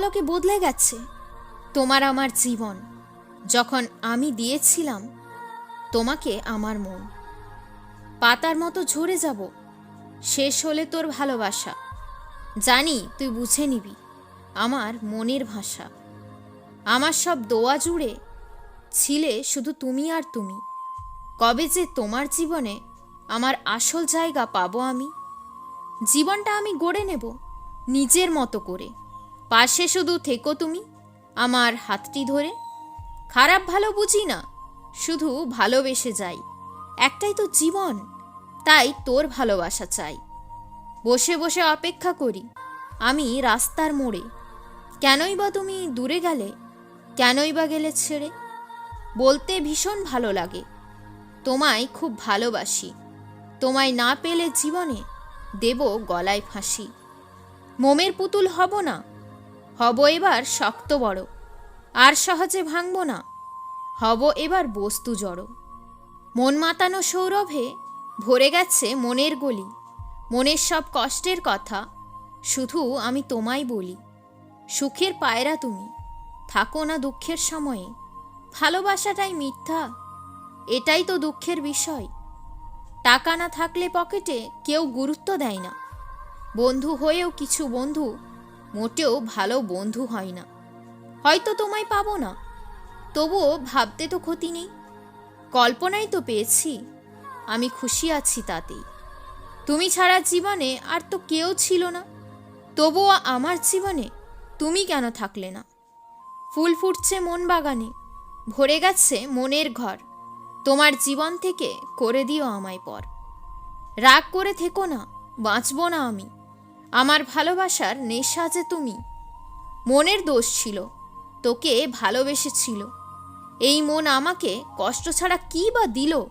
পলকে বদলে গেছে। তোমার আমার জীবন, যখন আমি দিয়েছিলাম, তোমাকে আমার মন। পাতার মতো ঝরে যাব, শেষ হলে তোর ভালোবাসা। জানি তুই বুঝে নিবি, আমার মনের ভাষা। আমার সব দোয়া জুড়ে ছিলে শুধু তুমি আর তুমি। কবে যে তোমার জীবনে আমার আসল জায়গা পাবো আমি? জীবনটা আমি গড়ে নেব নিজের মতো করে। পাশে শুধু থেকো তুমি, আমার হাতটি ধরে। খারাপ ভালো বুঝি না, শুধু ভালোবেসে যাই। একটাই তো জীবন, তাই তোর ভালোবাসা চাই। বসে বসে অপেক্ষা করি, আমি রাস্তার মোড়ে। কেনই বা তুমি দূরে গেলে, কেনই বা গেলে ছেড়ে। বলতে ভীষণ ভালো লাগে, তোমায় খুব ভালোবাসি। তোমায় না পেলে জীবনে দেব গলায় ফাঁসি। মোমের পুতুল হব না হব এবার শক্ত বড়, আর সহজে ভাঙব না। হব এবার বস্তু জড়ো। মন মাতানো সৌরভে ভরে গেছে মনের গলি, মনের সব কষ্টের কথা শুধু আমি তোমায় বলি। সুখের পায়রা তুমি, থাকো না দুঃখের সময়ে। ভালোবাসাটাই মিথ্যা, এটাই তো দুঃখের বিষয়। টাকা না থাকলে পকেটে কেউ গুরুত্ব দেয় না। বন্ধু হয়েও কিছু বন্ধু মোটেও ভালো বন্ধু হয় না। হয়তো তোমায় পাবো না। তবুও ভাবতে তো ক্ষতি নেই। কল্পনাই তো পেয়েছি। আমি খুশি আছি তাতেই। তুমি ছাড়া জীবনে আর তো কেউ ছিল না। তবুও আমার জীবনে তুমি কেন থাকলে না? ফুল ফুটছে মন বাগানে, ভরে গেছে মনের ঘর। তোমার জীবন থেকে করে দিও আমায় পর। রাগ করে থেকো না, বাঁচবো না আমি। আমার ভালোবাসার নেশা যে তুমি। মনের দোষ ছিল, তোকে ভালোবেসেছিল। এই মন আমাকে কষ্ট ছাড়া কী বা দিল?